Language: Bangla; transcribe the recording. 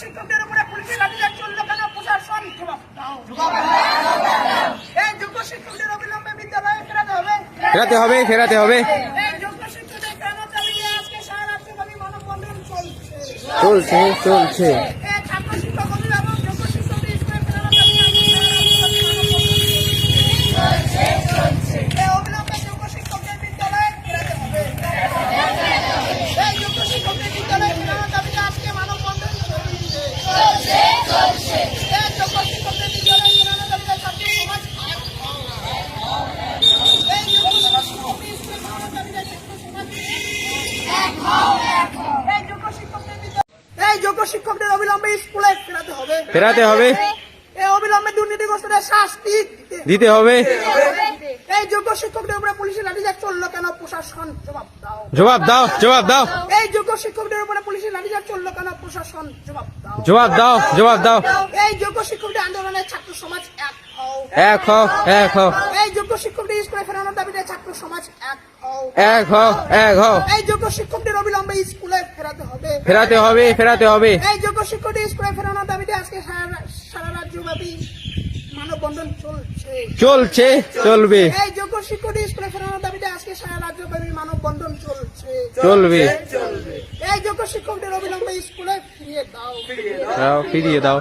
শিক্ষকদের উপরে পুলিশের লাঠিচার্জ চলল কেন প্রশাসন এই যোগ্য শিক্ষকদের অবিলম্বে বিদ্যালয়ে ফেরাতে হবে। ফেরাতে হবে চলছে চলছে। এই যোগ্য শিক্ষকদের অবিলম্বে স্কুলে ফেরাতে হবে। ফেরাতে হবে। এই অবিলম্বে দুর্নীতিগ্রস্তদের শাস্তি দিতে হবে। এই যোগ্য শিক্ষকদের উপরে পুলিশের লাঠিচার্জ চলল কেন? প্রশাসন জবাব দাও। জবাব দাও জবাব দাও। এই যোগ্য শিক্ষকদের উপরে পুলিশের লাঠিচার্জ চলল কেন? প্রশাসন জবাব দাও। জবাব দাও জবাব দাও। এই যোগ্য শিক্ষকদের আন্দোলনে ছাত্র সমাজ এক হও। এক হও এক হও। এই যোগ্য শিক্ষকদের স্কুলে ফেরানোর দাবিতে ছাত্র সমাজ এক হও। এক হও এক হও। এই যোগ্য শিক্ষকদের অবিলম্বে স্কুলে ফেরাতে হবে। ফেরাতে হবে ফেরাতে হবে। এই যোগ্য শিক্ষকদের স্কুলে ফেরানোর দাবিতে আজকে সারা সারা রাজ্যব্যাপী মানববন্ধন চলছে। চলছে চলবে। এই যোগ্য শিক্ষকদের স্কুলে ফেরানোর দাবিতে আজকে সারা রাজ্যব্যাপী মানববন্ধন চলছে। চলবে। এই যোগ্য শিক্ষকদের অবিলম্বে স্কুলে ফিরিয়ে দাও। দাও ফিরিয়ে দাও।